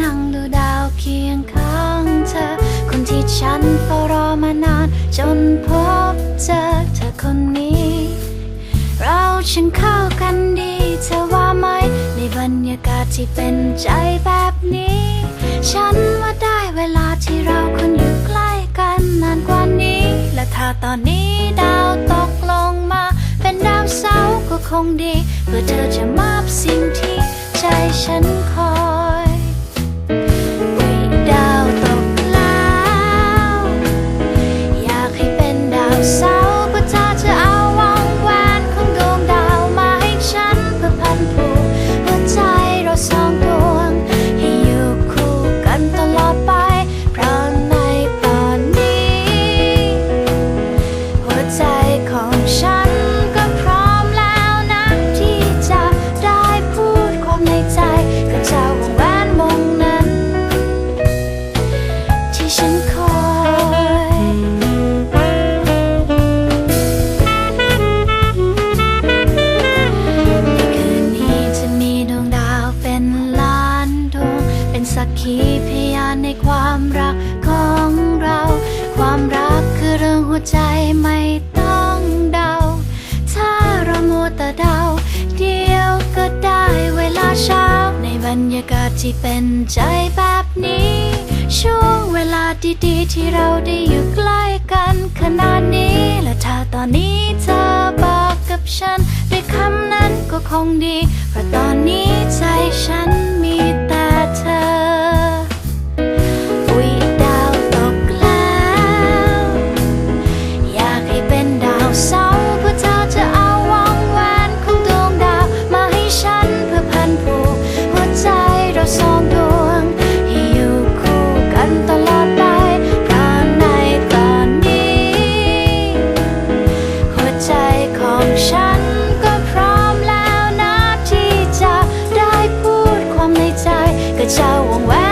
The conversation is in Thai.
นั่งดูดาวเคียงข้างเธอ คนที่ฉันเฝ้ารอมานาน จนพบเจอเธอคนนี้ เราฉันเข้ากันดีเธอว่าไหม ในบรรยากาศที่เป็นใจแบบนี้ ฉันว่าได้เวลาที่เราคนอยู่ใกล้กันนานกว่านี้ และถ้าตอนนี้ดาวตกลงมา เป็นดาวเสาร์ก็คงดี เพื่อเธอจะมอบสิ่งที่ใจฉันขอ สักขีพยานในความรักของเรา ความรักคือเรื่องหัวใจไม่ต้องเดา ถ้าเราโมแต่เดา เดียวก็ได้เวลาเช้า ในบรรยากาศที่เป็นใจแบบนี้ ช่วงเวลาดีๆ ที่เราได้อยู่ใกล้กันขนาดนี้ และถ้าตอนนี้เธอบอกกับฉันด้วยคำนั้นก็คงดี เพราะตอนนี้ใจฉัน 脚往外